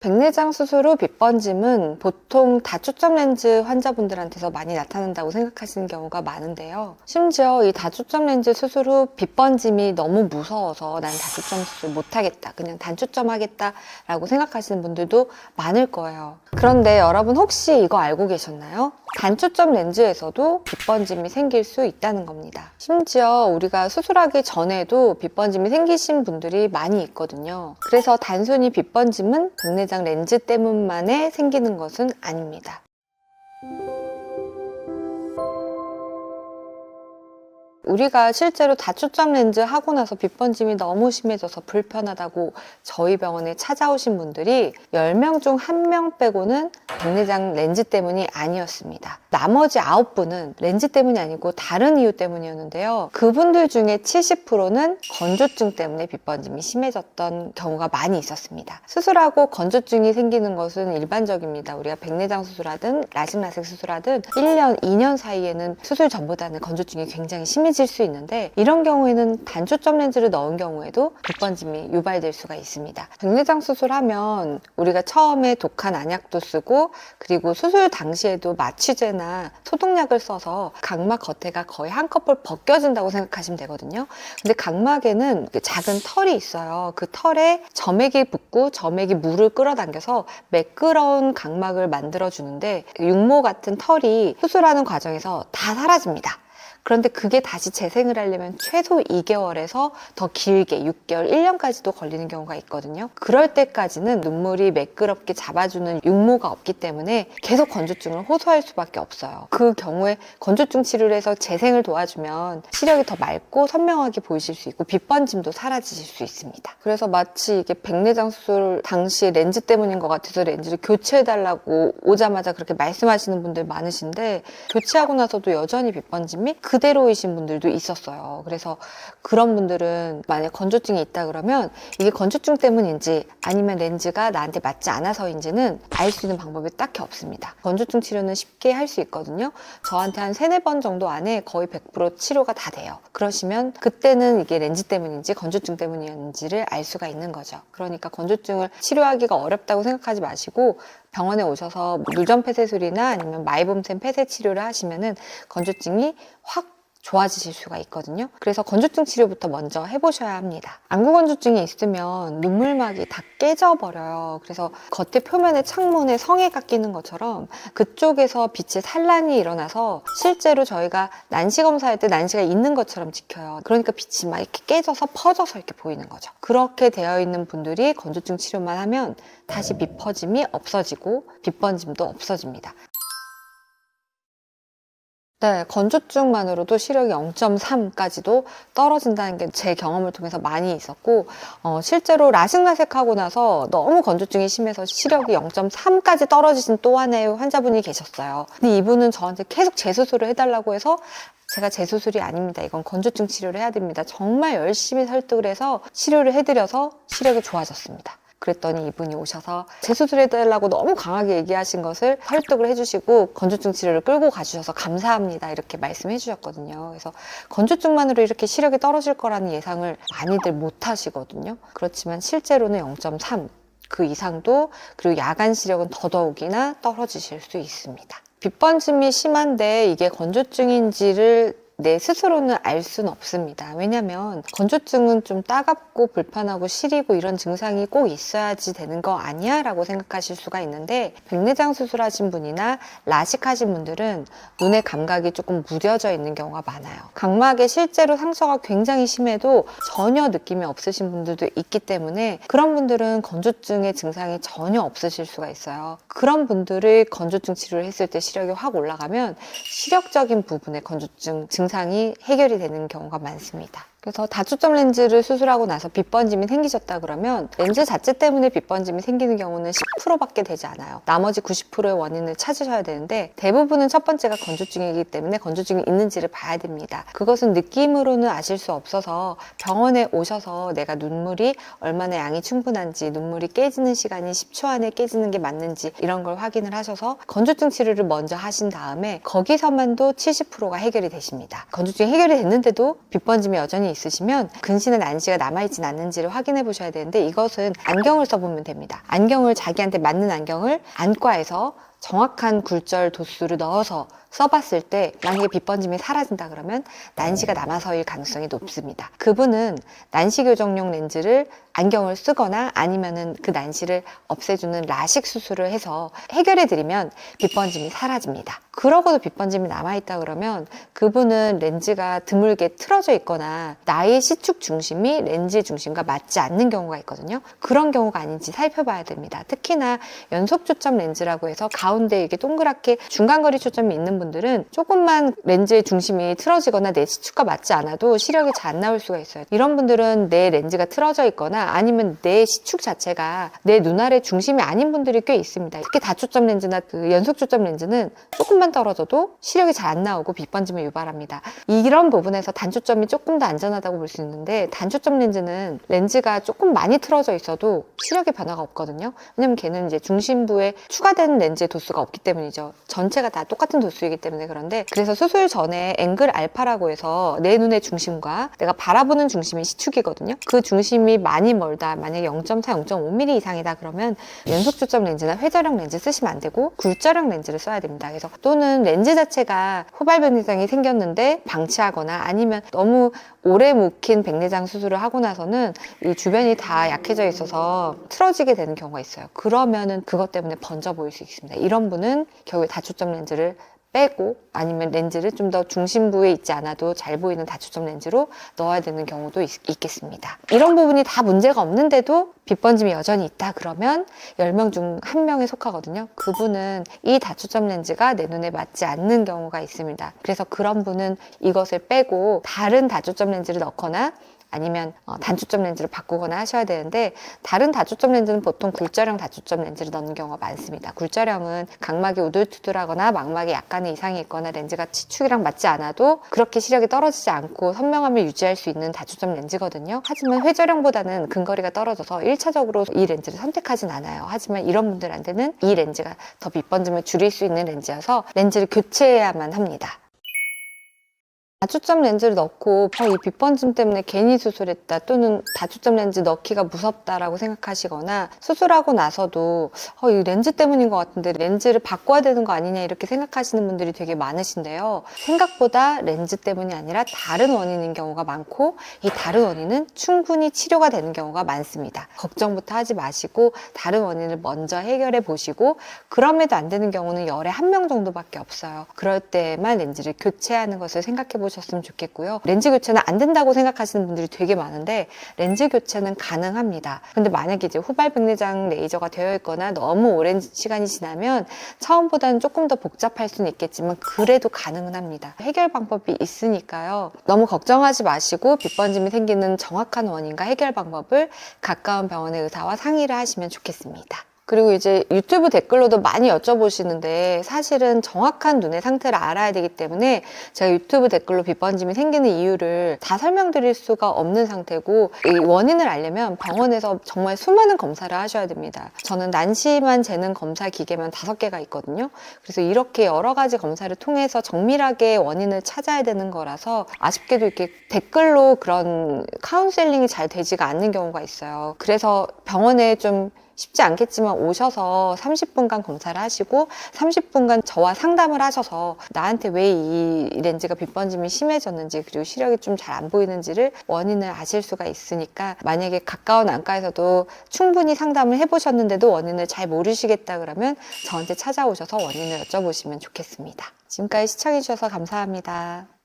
백내장 수술 후 빗번짐은 보통 다초점 렌즈 환자분들한테서 많이 나타난다고 생각하시는 경우가 많은데요. 심지어 이 다초점 렌즈 수술 후 빗번짐이 너무 무서워서 난 다초점 수술 못하겠다. 그냥 단초점 하겠다라고 생각하시는 분들도 많을 거예요. 그런데 여러분 혹시 이거 알고 계셨나요? 단초점 렌즈에서도 빗번짐이 생길 수 있다는 겁니다. 심지어 우리가 수술하기 전에도 빗번짐이 생기신 분들이 많이 있거든요. 그래서 단순히 빗번짐은 백내장 렌즈 때문만에 생기는 것은 아닙니다. 우리가 실제로 다초점 렌즈 하고 나서 빗번짐이 너무 심해져서 불편하다고 저희 병원에 찾아오신 분들이 10명 중 1명 빼고는 백내장 렌즈 때문이 아니었습니다. 나머지 9분은 렌즈 때문이 아니고 다른 이유 때문이었는데요. 그분들 중에 70%는 건조증 때문에 빗번짐이 심해졌던 경우가 많이 있었습니다. 수술하고 건조증이 생기는 것은 일반적입니다. 우리가 백내장 수술하든 라식 라섹 수술하든 1년, 2년 사이에는 수술 전보다는 건조증이 굉장히 심해 질 수 있는데 이런 경우에는 단초점 렌즈를 넣은 경우에도 빗번짐이 유발될 수가 있습니다. 백내장 수술하면 우리가 처음에 독한 안약도 쓰고 그리고 수술 당시에도 마취제나 소독약을 써서 각막 겉에가 거의 한꺼풀 벗겨진다고 생각하시면 되거든요. 근데 각막에는 그 작은 털이 있어요. 그 털에 점액이 붙고 점액이 물을 끌어당겨서 매끄러운 각막을 만들어 주는데 육모 같은 털이 수술하는 과정에서 다 사라집니다. 그런데 그게 다시 재생을 하려면 최소 2개월에서 더 길게 6개월, 1년까지도 걸리는 경우가 있거든요. 그럴 때까지는 눈물이 매끄럽게 잡아주는 육모가 없기 때문에 계속 건조증을 호소할 수밖에 없어요. 그 경우에 건조증 치료를 해서 재생을 도와주면 시력이 더 맑고 선명하게 보이실 수 있고 빗번짐도 사라지실 수 있습니다. 그래서 마치 이게 백내장 수술 당시 렌즈 때문인 것 같아서 렌즈를 교체해달라고 오자마자 그렇게 말씀하시는 분들 많으신데 교체하고 나서도 여전히 빗번짐이 그 대로이신 분들도 있었어요. 그래서 그런 분들은 만약 건조증이 있다 그러면 이게 건조증 때문인지 아니면 렌즈가 나한테 맞지 않아서인지는 알 수 있는 방법이 딱히 없습니다. 건조증 치료는 쉽게 할 수 있거든요. 저한테 한 세네 번 정도 안에 거의 100% 치료가 다 돼요. 그러시면 그때는 이게 렌즈 때문인지 건조증 때문이었는지를 알 수가 있는 거죠. 그러니까 건조증을 치료하기가 어렵다고 생각하지 마시고 병원에 오셔서 누전 폐쇄술이나 아니면 마이봄샘 폐쇄 치료를 하시면은 건조증이 확 좋아지실 수가 있거든요. 그래서 건조증 치료부터 먼저 해보셔야 합니다. 안구 건조증이 있으면 눈물막이 다 깨져버려요. 그래서 겉에 표면에 창문에 성에가 끼는 것처럼 그쪽에서 빛의 산란이 일어나서 실제로 저희가 난시 검사할 때 난시가 있는 것처럼 찍혀요. 그러니까 빛이 막 이렇게 깨져서 퍼져서 이렇게 보이는 거죠. 그렇게 되어 있는 분들이 건조증 치료만 하면 다시 빛 퍼짐이 없어지고 빛 번짐도 없어집니다. 네, 건조증만으로도 시력이 0.3까지도 떨어진다는 게 제 경험을 통해서 많이 있었고, 어, 실제로 라식라섹하고 나서 너무 건조증이 심해서 시력이 0.3까지 떨어지신 또 하나의 환자분이 계셨어요. 근데 이분은 저한테 계속 재수술을 해달라고 해서 제가 재수술이 아닙니다. 이건 건조증 치료를 해야 됩니다. 정말 열심히 설득을 해서 치료를 해드려서 시력이 좋아졌습니다. 그랬더니 이분이 오셔서 재수술 해달라고 너무 강하게 얘기하신 것을 설득을 해주시고 건조증 치료를 끌고 가주셔서 감사합니다 이렇게 말씀해 주셨거든요. 그래서 건조증만으로 이렇게 시력이 떨어질 거라는 예상을 많이들 못 하시거든요. 그렇지만 실제로는 0.3 그 이상도 그리고 야간 시력은 더더욱이나 떨어지실 수 있습니다. 빗번짐이 심한데 이게 건조증인지를 내 스스로는 알 수는 없습니다. 왜냐면 건조증은 좀 따갑고 불편하고 시리고 이런 증상이 꼭 있어야지 되는 거 아니야? 라고 생각하실 수가 있는데 백내장 수술하신 분이나 라식 하신 분들은 눈의 감각이 조금 무뎌져 있는 경우가 많아요. 각막에 실제로 상처가 굉장히 심해도 전혀 느낌이 없으신 분들도 있기 때문에 그런 분들은 건조증의 증상이 전혀 없으실 수가 있어요. 그런 분들을 건조증 치료를 했을 때 시력이 확 올라가면 시력적인 부분의 건조증 증상 이 해결이 되는 경우가 많습니다. 그래서 다초점 렌즈를 수술하고 나서 빗번짐이 생기셨다 그러면 렌즈 자체 때문에 빗번짐이 생기는 경우는 10%밖에 되지 않아요. 나머지 90%의 원인을 찾으셔야 되는데 대부분은 첫 번째가 건조증이기 때문에 건조증이 있는지를 봐야 됩니다. 그것은 느낌으로는 아실 수 없어서 병원에 오셔서 내가 눈물이 얼마나 양이 충분한지 눈물이 깨지는 시간이 10초 안에 깨지는 게 맞는지 이런 걸 확인을 하셔서 건조증 치료를 먼저 하신 다음에 거기서만도 70%가 해결이 되십니다. 건조증이 해결이 됐는데도 빗번짐이 여전히 질환이 있으시면 근신에 난시가 남아있진 않는지를 확인해 보셔야 되는데 이것은 안경을 써보면 됩니다. 안경을 자기한테 맞는 안경을 안과에서 정확한 굴절 도수를 넣어서 써봤을 때 만약에 빗번짐이 사라진다 그러면 난시가 남아서일 가능성이 높습니다. 그분은 난시 교정용 렌즈를 안경을 쓰거나 아니면은 그 난시를 없애주는 라식 수술을 해서 해결해 드리면 빗번짐이 사라집니다. 그러고도 빗번짐이 남아있다 그러면 그분은 렌즈가 드물게 틀어져 있거나 나의 시축 중심이 렌즈 중심과 맞지 않는 경우가 있거든요. 그런 경우가 아닌지 살펴봐야 됩니다. 특히나 연속 초점 렌즈라고 해서 가 운데 이게 동그랗게 중간거리 초점이 있는 분들은 조금만 렌즈의 중심이 틀어지거나 내 시축과 맞지 않아도 시력이 잘 안 나올 수가 있어요. 이런 분들은 내 렌즈가 틀어져 있거나 아니면 내 시축 자체가 내 눈알의 중심이 아닌 분들이 꽤 있습니다. 특히 다초점 렌즈나 그 연속 초점 렌즈는 조금만 떨어져도 시력이 잘 안 나오고 빛번짐을 유발합니다. 이런 부분에서 단초점이 조금 더 안전하다고 볼 수 있는데 단초점 렌즈는 렌즈가 조금 많이 틀어져 있어도 시력의 변화가 없거든요. 왜냐면 걔는 이제 중심부에 추가되는 렌즈의 도수가 없기 때문이죠. 전체가 다 똑같은 도수이기 때문에 그런데 그래서 수술 전에 앵글 알파라고 해서 내 눈의 중심과 내가 바라보는 중심이 시축이거든요. 그 중심이 많이 멀다. 만약에 0.4, 0.5mm 이상이다 그러면 연속 초점 렌즈나 회절형 렌즈 쓰시면 안 되고 굴절형 렌즈를 써야 됩니다. 그래서 또는 렌즈 자체가 호발백내장이 생겼는데 방치하거나 아니면 너무 오래 묵힌 백내장 수술을 하고 나서는 이 주변이 다 약해져 있어서 틀어지게 되는 경우가 있어요. 그러면은 그것 때문에 번져 보일 수 있습니다. 이런 분은 결국에 다초점 렌즈를 빼고 아니면 렌즈를 좀 더 중심부에 있지 않아도 잘 보이는 다초점 렌즈로 넣어야 되는 경우도 있, 겠습니다 이런 부분이 다 문제가 없는데도 빛번짐이 여전히 있다 그러면 10명 중한 명에 속하거든요. 그분은 이 다초점 렌즈가 내 눈에 맞지 않는 경우가 있습니다. 그래서 그런 분은 이것을 빼고 다른 다초점 렌즈를 넣거나 아니면 어, 단초점 렌즈를 바꾸거나 하셔야 되는데 다른 다초점 렌즈는 보통 굴절형 다초점 렌즈를 넣는 경우가 많습니다. 굴절형은 각막이 우둘투둘하거나 망막에 약간의 이상이 있거나 렌즈가 치축이랑 맞지 않아도 그렇게 시력이 떨어지지 않고 선명함을 유지할 수 있는 다초점 렌즈거든요. 하지만 회절형보다는 근거리가 떨어져서 1차적으로 이 렌즈를 선택하진 않아요. 하지만 이런 분들한테는 이 렌즈가 더 빛번짐을 줄일 수 있는 렌즈여서 렌즈를 교체해야만 합니다. 다초점 렌즈를 넣고 어, 이 빛번짐 때문에 괜히 수술했다 또는 다초점 렌즈 넣기가 무섭다라고 생각하시거나 수술하고 나서도 어, 이 렌즈 때문인 것 같은데 렌즈를 바꿔야 되는 거 아니냐 이렇게 생각하시는 분들이 되게 많으신데요. 생각보다 렌즈 때문이 아니라 다른 원인인 경우가 많고 이 다른 원인은 충분히 치료가 되는 경우가 많습니다. 걱정부터 하지 마시고 다른 원인을 먼저 해결해 보시고 그럼에도 안 되는 경우는 열에 한 명 정도밖에 없어요. 그럴 때만 렌즈를 교체하는 것을 생각해 보셨으면 좋겠고요. 렌즈 교체는 안 된다고 생각하시는 분들이 되게 많은데 렌즈 교체는 가능합니다. 근데 만약에 이제 후발 백내장 레이저가 되어 있거나 너무 오랜 시간이 지나면 처음보다는 조금 더 복잡할 수는 있겠지만 그래도 가능은 합니다. 해결 방법이 있으니까요. 너무 걱정하지 마시고 빛번짐이 생기는 정확한 원인과 해결 방법을 가까운 병원의 의사와 상의를 하시면 좋겠습니다. 그리고 이제 유튜브 댓글로도 많이 여쭤보시는데 사실은 정확한 눈의 상태를 알아야 되기 때문에 제가 유튜브 댓글로 빛번짐이 생기는 이유를 다 설명드릴 수가 없는 상태고 이 원인을 알려면 병원에서 정말 수많은 검사를 하셔야 됩니다. 저는 난시만 재는 검사 기계만 다섯 개가 있거든요. 그래서 이렇게 여러 가지 검사를 통해서 정밀하게 원인을 찾아야 되는 거라서 아쉽게도 이렇게 댓글로 그런 카운셀링이 잘 되지가 않는 경우가 있어요. 그래서 병원에 좀 쉽지 않겠지만 오셔서 30분간 검사를 하시고 30분간 저와 상담을 하셔서 나한테 왜 이 렌즈가 빛번짐이 심해졌는지 그리고 시력이 좀 잘 안 보이는지를 원인을 아실 수가 있으니까 만약에 가까운 안과에서도 충분히 상담을 해보셨는데도 원인을 잘 모르시겠다 그러면 저한테 찾아오셔서 원인을 여쭤보시면 좋겠습니다. 지금까지 시청해주셔서 감사합니다.